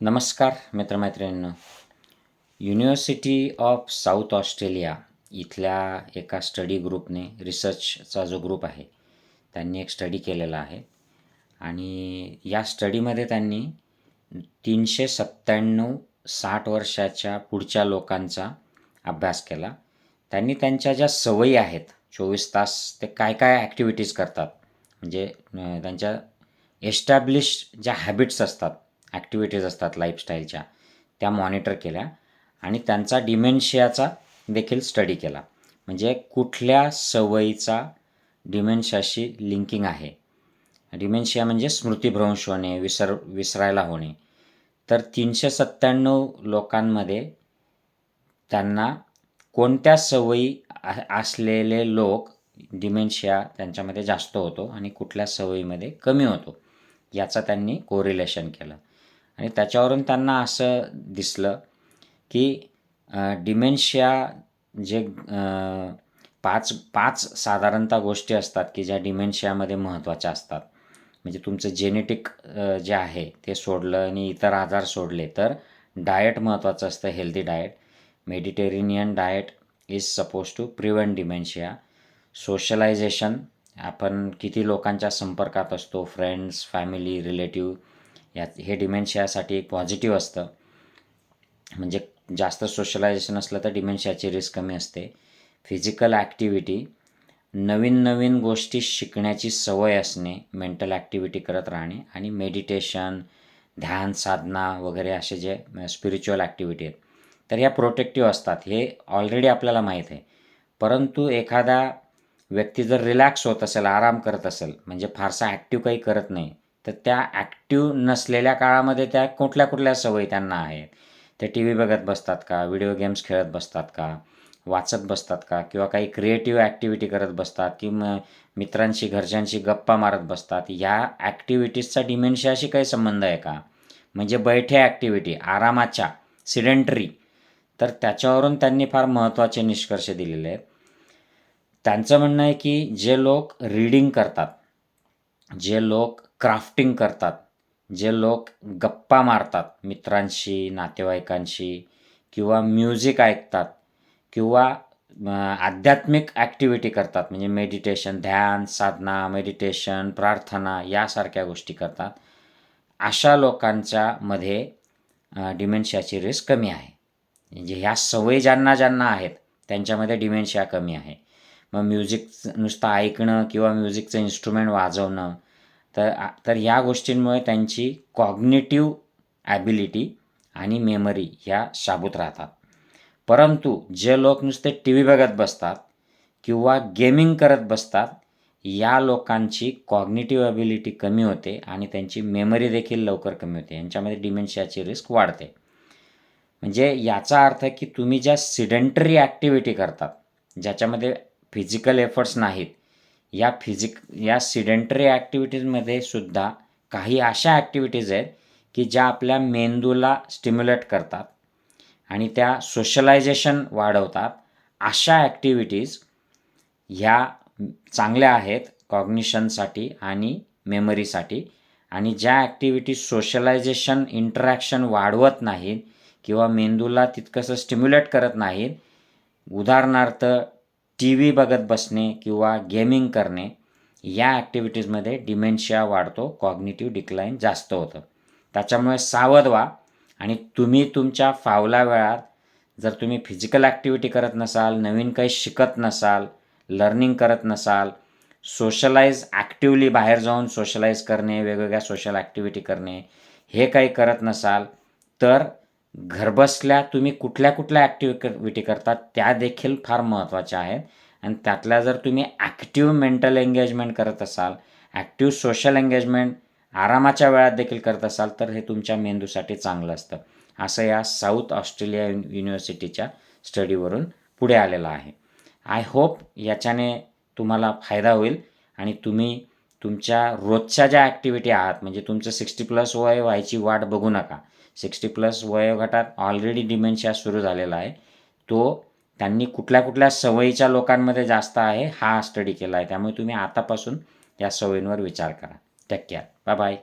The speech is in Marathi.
नमस्कार मित्रमैत्रिणींनो. युनिव्हर्सिटी ऑफ साऊथ ऑस्ट्रेलिया इथल्या एका स्टडी ग्रुपने रिसर्चचा जो ग्रुप आहे त्यांनी एक स्टडी केलेला आहे. आणि या स्टडीमध्ये त्यांनी तीनशे सत्त्याण्णव साठ वर्षाच्या पुढच्या लोकांचा अभ्यास केला. त्यांनी त्यांच्या ज्या सवयी आहेत चोवीस तास ते काय काय ॲक्टिव्हिटीज करतात म्हणजे त्यांच्या एस्टॅब्लिश ज्या हॅबिट्स असतात ॲक्टिव्हिटीज असतात लाईफस्टाईलच्या त्या मॉनिटर केल्या आणि त्यांचा डिमेन्शियाचा देखील स्टडी केला. म्हणजे कुठल्या सवयीचा डिमेन्शियाशी लिंकिंग आहे? डिमेन्शिया म्हणजे स्मृतिभ्रंश होणे विसर विसरायला होणे. तर तीनशे सत्त्याण्णव लोकांमध्ये त्यांना कोणत्या सवयी असलेले लोक डिमेन्शिया त्यांच्यामध्ये जास्त होतो आणि कुठल्या सवयीमध्ये कमी होतो? याचा त्यांनी कोरिलेशन केलं. आणि त्याच्यावरून त्यांना असं दिसलं की डिमेन्शिया जे पाच पाच साधारणतः गोष्टी असतात की ज्या डिमेन्शियामध्ये महत्त्वाच्या असतात. म्हणजे तुमचं जेनेटिक जे आहे ते सोडलं आणि इतर आजार सोडले तर डाएट महत्त्वाचं असतं healthy diet. Mediterranean diet is suppose to prevent dementia socialization आपण किती लोकांच्या संपर्कात असतो फ्रेंड्स फॅमिली रिलेटिव्ह यात हे डिमेन्शियासाठी एक पॉझिटिव्ह असतं. म्हणजे जास्त सोशलायझेशन असलं तर डिमेन्शियाची रिस्क कमी असते. फिजिकल ॲक्टिव्हिटी नवीन नवीन गोष्टी शिकण्याची सवय असणे मेंटल ॲक्टिव्हिटी करत राहणे आणि मेडिटेशन ध्यान साधना वगैरे असे जे स्पिरिच्युअल ॲक्टिव्हिटी आहेत. तर ह्या प्रोटेक्टिव्ह असतात. हे ऑलरेडी आपल्याला माहीत आहे. परंतु एखादा व्यक्ती जर रिलॅक्स होत असेल आराम करत असेल म्हणजे फारसा ॲक्टिव्ह काही करत नाही तर त्या ॲक्टिव्ह नसलेल्या काळामध्ये त्या कुठल्या कुठल्या सवयी त्यांना आहेत? ते टी व्ही बघत बसतात का? व्हिडिओ गेम्स खेळत बसतात का? वाचत बसतात का? किंवा काही क्रिएटिव्ह ॲक्टिव्हिटी करत बसतात? की म मित्रांशी घरच्यांशी गप्पा मारत बसतात? या ॲक्टिव्हिटीजचा डिमेन्शियाशी काही संबंध आहे का? म्हणजे बैठे ॲक्टिव्हिटी आरामाच्या सिडेंटरी. तर त्याच्यावरून त्यांनी फार महत्त्वाचे निष्कर्ष दिलेले आहेत. त्यांचं म्हणणं आहे की जे लोक रीडिंग करतात जे लोक क्राफ्टिंग करतात. जे लोक गप्पा मारतात मित्रांशी नातेवाईकांशी किंवा म्युझिक ऐकतात किंवा आध्यात्मिक ॲक्टिव्हिटी करतात. म्हणजे मेडिटेशन ध्यान साधना मेडिटेशन प्रार्थना यासारख्या गोष्टी करतात. अशा लोकांच्या मध्ये डिमेन्शियाची रिस्क कमी आहे. म्हणजे ह्या सवयी ज्यांना ज्यांना आहेत त्यांच्यामध्ये डिमेन्शिया कमी आहे. मग म्युझिक नुसतं ऐकणं किंवा म्युझिकचं इन्स्ट्रुमेंट वाजवणं तर आ- तर या गोष्टींमुळे त्यांची कॉग्नेटिव्ह ॲबिलिटी आणि मेमरी ह्या शाबूत राहतात. परंतु जे लोक नुसते टी व्ही बघत बसतात किंवा गेमिंग करत बसतात या लोकांची कॉग्नेटिव्ह ॲबिलिटी कमी होते आणि त्यांची मेमरी देखील लवकर कमी होते. यांच्यामध्ये डिमेन्शियाची रिस्क वाढते. म्हणजे याचा अर्थ की तुम्ही ज्या सिडेंटरी ॲक्टिव्हिटी करतात ज्याच्यामध्ये फिजिकल एफर्ट्स नाहीत या फिजिक या सिडेंटरी ॲक्टिव्हिटीजमध्ये सुद्धा काही अशा ॲक्टिव्हिटीज आहेत की ज्या आपल्या मेंदूला स्टिम्युलेट करतात आणि त्या सोशलायझेशन वाढवतात. अशा ॲक्टिव्हिटीज ह्या चांगल्या आहेत कॉग्निशनसाठी आणि मेमरीसाठी आणि ज्या ॲक्टिव्हिटी सोशलायझेशन इंटरॅक्शन वाढवत नाहीत किंवा मेंदूला तितकंसं स्टिम्युलेट करत नाहीत उदाहरणार्थ टी व्ही बघत बसणे किंवा गेमिंग करणे या ॲक्टिव्हिटीजमध्ये डिमेन्शिया वाढतो कॉग्निटिव्ह डिक्लाईन जास्त होतं. त्याच्यामुळे सावध व्हा आणि तुम्ही तुमच्या फावल्या वेळात जर तुम्ही फिजिकल ॲक्टिव्हिटी करत नसाल नवीन काही शिकत नसाल लर्निंग करत नसाल सोशलाइज ॲक्टिवली बाहेर जाऊन सोशलाइज करणे वेगवेगळ्या सोशल ॲक्टिव्हिटी करणे हे काही करत नसाल तर घरबसल्या तुम्ही कुठल्या कुठल्या ॲक्टिव्हिटी करतात त्या देखील फार महत्त्वाच्या आहेत. आणि त्यातल्या जर तुम्ही ॲक्टिव्ह मेंटल एंगेजमेंट करत असाल ॲक्टिव्ह सोशल एंगेजमेंट आरामाच्या वेळात देखील करत असाल तर हे तुमच्या मेंदूसाठी चांगलं असतं. असं या साऊथ ऑस्ट्रेलिया युनिव्हर्सिटीच्या स्टडीवरून पुढे आलेलं आहे. आय होप याच्याने तुम्हाला फायदा होईल आणि तुम्ही तुमच्या रोजच्या ज्या ॲक्टिव्हिटी आहात म्हणजे तुमचं सिक्स्टी प्लस वय व्हायची वाट बघू नका. सिक्स्टी प्लस वयोगटात ऑलरेडी डिमेन्शिया सुरू झालेला आहे. तो त्यांनी कुठल्या कुठल्या सवयीच्या लोकांमध्ये जास्त आहे हा स्टडी केला आहे. त्यामुळे तुम्ही आतापासून या सवयींवर विचार करा. Take care bye bye